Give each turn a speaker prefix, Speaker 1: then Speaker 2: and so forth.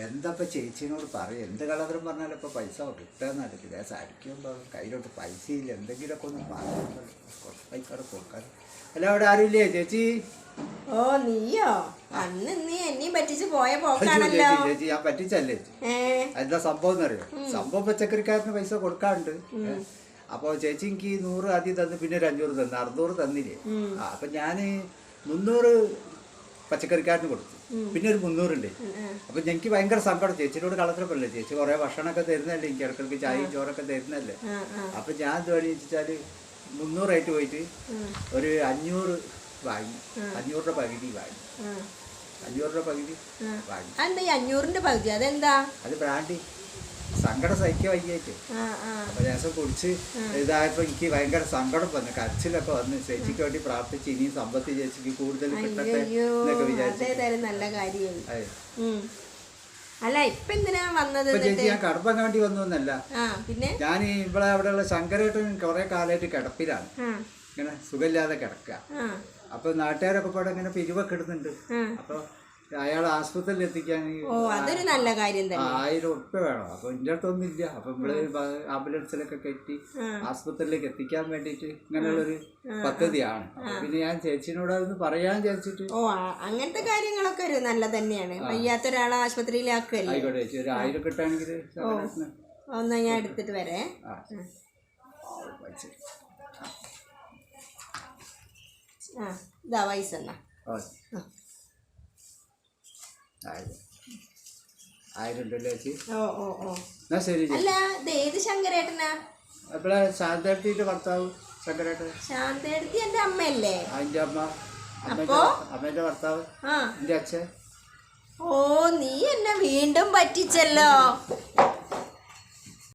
Speaker 1: എന്തപ്പോ ചേച്ചീനോട് പറയും? എന്ത് കളറും പറഞ്ഞാലും ഇപ്പൊ പൈസ കിട്ടാന്നല്ല ഗ്യാസ് സാരിക്കുമ്പോൾ കയ്യിലോട്ട് പൈസ ഇല്ല എന്തെങ്കിലുമൊക്കെ ഒന്ന് പറഞ്ഞു കുറച്ച് പൈസ അവിടെ കൊടുക്കാൻ അല്ല അവിടെ ആരുമില്ലേ ചേച്ചി?
Speaker 2: ഓ നീയോ? അന്ന് നീ എന്നെയും പറ്റിച്ച് പോയ പോക്കാണല്ലോ.
Speaker 1: ചേച്ചി ഞാൻ പറ്റിച്ചല്ലേ എന്താ സംഭവം എന്നറിയോ സംഭവം പച്ചക്കറിക്കാരന് പൈസ കൊടുക്കാറുണ്ട് അപ്പോൾ ചേച്ചി എനിക്ക് നൂറ് ആദ്യം തന്നു പിന്നെ ഒരു അഞ്ഞൂറ് തന്നു അറുന്നൂറ് തന്നില്ലേ? അപ്പൊ അപ്പം ഞാൻ മുന്നൂറ് പച്ചക്കറിക്കാരന് കൊടുത്തു. പിന്നെ ഒരു മുന്നൂറുണ്ട്. അപ്പൊ എനിക്ക് ഭയങ്കര സങ്കടം. ചേച്ചിയോട് കളത്തിലപ്പല്ലേ ചേച്ചി കുറേ ഭക്ഷണമൊക്കെ തരുന്നല്ലേ എനിക്ക് ഇടക്കിടക്ക് ചായയും ചോറൊക്കെ തരുന്നല്ലേ അപ്പൊ ഞാൻ എന്ത് പണി വെച്ചാൽ മുന്നൂറായിട്ട് പോയിട്ട് ഒരു അഞ്ഞൂറ് വാങ്ങി. അഞ്ഞൂറ് രൂപ പകുതി വാങ്ങി.
Speaker 2: ആ.
Speaker 1: അഞ്ഞൂറ് രൂപ പകുതി വാങ്ങി.
Speaker 2: അഞ്ഞൂറിന്റെ പകുതി? അതെന്താ?
Speaker 1: അത് ബ്രാൻഡി. സങ്കടം സഹിക്കാൻ വയ്യായിട്ട്. അപ്പൊ രസം കുടിച്ച് ഇതായപ്പോ എനിക്ക് ഭയങ്കര സങ്കടം വന്നു. കരച്ചിലൊക്കെ വന്ന് ചേച്ചിക്ക് വേണ്ടി പ്രാർത്ഥിച്ച് ഇനിയും സമ്പത്ത് ചേച്ചിക്ക് കൂടുതൽ കിട്ടട്ടെ എന്നൊക്കെ വിചാരിച്ചു.
Speaker 2: അല്ല ഇപ്പൊ എന്തിനാ വന്നത്
Speaker 1: ചേച്ചി ഞാൻ കടപ്പം കാണ്ടി വന്നു
Speaker 2: എന്നല്ല. പിന്നെ?
Speaker 1: ഞാൻ ഇവിടെ അവിടെയുള്ള ശങ്കരേട്ടൻ കുറെ കാലമായിട്ട് കിടപ്പിലാണ്. ഇങ്ങനെ സുഖമില്ലാതെ കിടക്കുക. അപ്പൊ നാട്ടുകാരൊക്കെ പോയിട്ട് ഇങ്ങനെ പിരിവൊക്കെ ഇടുന്നുണ്ട്. അപ്പൊ അയാൾ ആശുപത്രിയിൽ എത്തിക്കാൻ
Speaker 2: ഓ അതൊരു നല്ല കാര്യം തന്നെ.
Speaker 1: ആയിരം ഉറുപ്പ്യ വേണം. അപ്പൊ എന്റെ അടുത്തൊന്നും ഇല്ല അപ്പൊ ഇവിടെ ആംബുലൻസിലൊക്കെ കയറ്റി ആശുപത്രിയിലേക്ക് എത്തിക്കാൻ വേണ്ടിയിട്ട് ഇങ്ങനെയുള്ളൊരു പദ്ധതിയാണ്. പിന്നെ ഞാൻ ചേച്ചിനോട് അതൊന്ന് പറയാൻ ചേച്ചിട്ട്
Speaker 2: ഓ അങ്ങനത്തെ കാര്യങ്ങളൊക്കെ ഒരു നല്ല തന്നെയാണ്. വയ്യാത്ത ഒരാളെ ആശുപത്രിയിലാക്കല്ലേ
Speaker 1: ആയിക്കോട്ടെ ചേച്ചി ഒരു ആയിരം കിട്ടാണെങ്കിൽ
Speaker 2: ഒന്ന് ഞാൻ എടുത്തിട്ട് വരേ.
Speaker 1: ആ. ഇതാ വയസ്സെന്നാ.
Speaker 2: ആ ഇതാ പൈസ എന്നാ
Speaker 1: ഓ. ആയിരം ആയിരം ഉണ്ടല്ലോ ചേച്ചി
Speaker 2: ഓ ഓ ഓ
Speaker 1: എന്നാ ശരി ചേച്ചി
Speaker 2: അല്ല ഇത് ഏത് ശങ്കരേട്ടനാ?
Speaker 1: അപ്പോഴേ ശാന്തടുത്തിട്ട് ഭർത്താവ് ശങ്കരേട്ടൻ?
Speaker 2: ശാന്തേടത്തി എന്റെ അമ്മയല്ലേ?
Speaker 1: അമ്മ. ഭർത്താവ്. അച്ഛൻ.
Speaker 2: ഓ നീ എന്നെ വീണ്ടും പറ്റിച്ചല്ലോ.